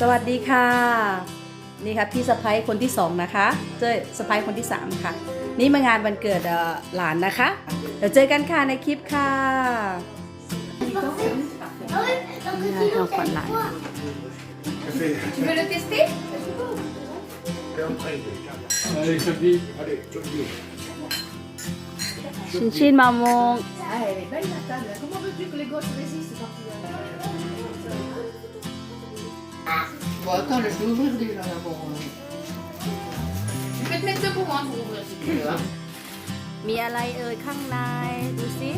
สวัสดีค่ะ นี่ครับพี่สะพ้ยคนที่สองนะคะ เจอสะพ้ยคนที่สามค่ะ นี่มางานวันเกิดหลานนะคะ เดี๋ยวเจอกันค่ะ ในคลิป ค่ะชินชินมามช่้นนั้นเนอเม่ใช Bon, attends, laisse-le ouvrir déjà d'abord. Je vais te mettre ça pour moi pour ouvrir si tu veux. มีอะไรเอ่ยข้างในดูสิ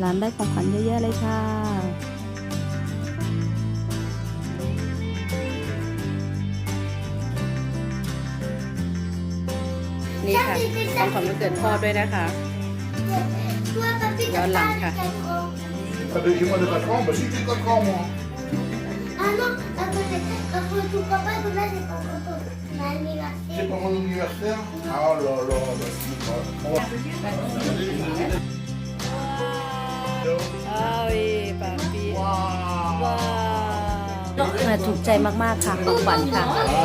หลานได้ของขวัญเยอะๆเลยค่ะนี่ค่ะ ของขวัญวันเกิดพ่อด้วยนะคะย้อนหลังค่ะอยากไปที่มันจกระทอมมาซิที่กระท่อมอ่ะ้วแ้วคุณคุณก็ปคุณม่กระทอมมันมีอะไประมานี้อะไรอ๋อหล่อหล่อห่อก็ถูกใจมากๆค่ะของขวัญค่ะา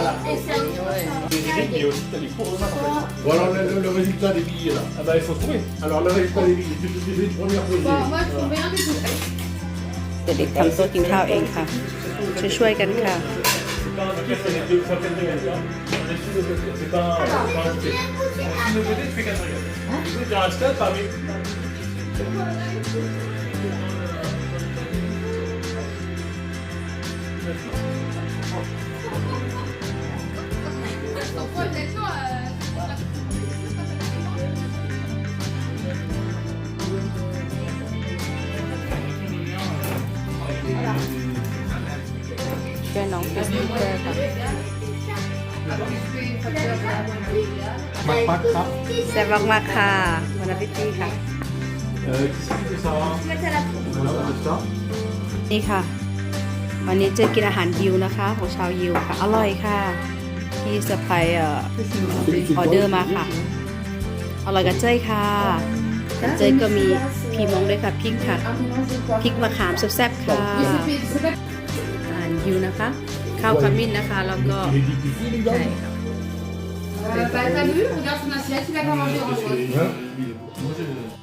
เราเรื่องเรื่องผลการดีบีเหรออะไรฝึกไหมอะไรเ่องผการด่ะี่ท่ที่ที่่ที่ทีที่ที่ที่ที่ที่ที่่ที่ท่ที่ที่่ทช่วยน้องปดสตเค่ะมากมากครับแซ่บมากๆค่ะวันอาทิตย์ค่ะนี่ค่ะ วันนี้เจอกินอาหารยิวนะคะของชาวยิวค่ะอร่อยค่ะที่สะปายออเดอร์มาค่ะอร่อยกับเจ้ค่ะกับเจ้ก็มีพีมองด้วยค่ะพริกค่ะพริกมะขามแซ่บๆค่ะอาหารยิวนะคะ ข้าวขมิ้นนะคะแล้วก็ใช่ค่ะ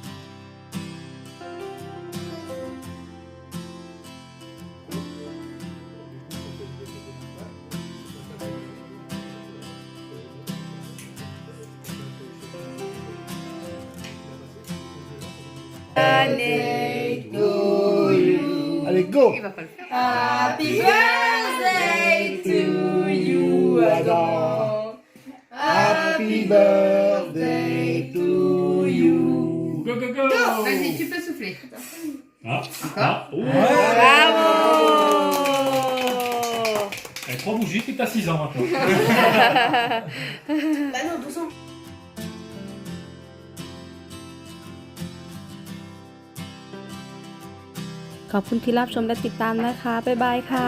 Allez, go Happy birthday to you, Adam. Happy birthday to you. Go, go, go. Vas-y, tu peux souffler. Ah, hein ah oh. Elle ouais. Bravo bougie trois bougies, tu à 6 ans maintenant. bah non, 12 ans. ขอบคุณที่รับชมและติดตามนะคะ บ๊ายบายค่ะ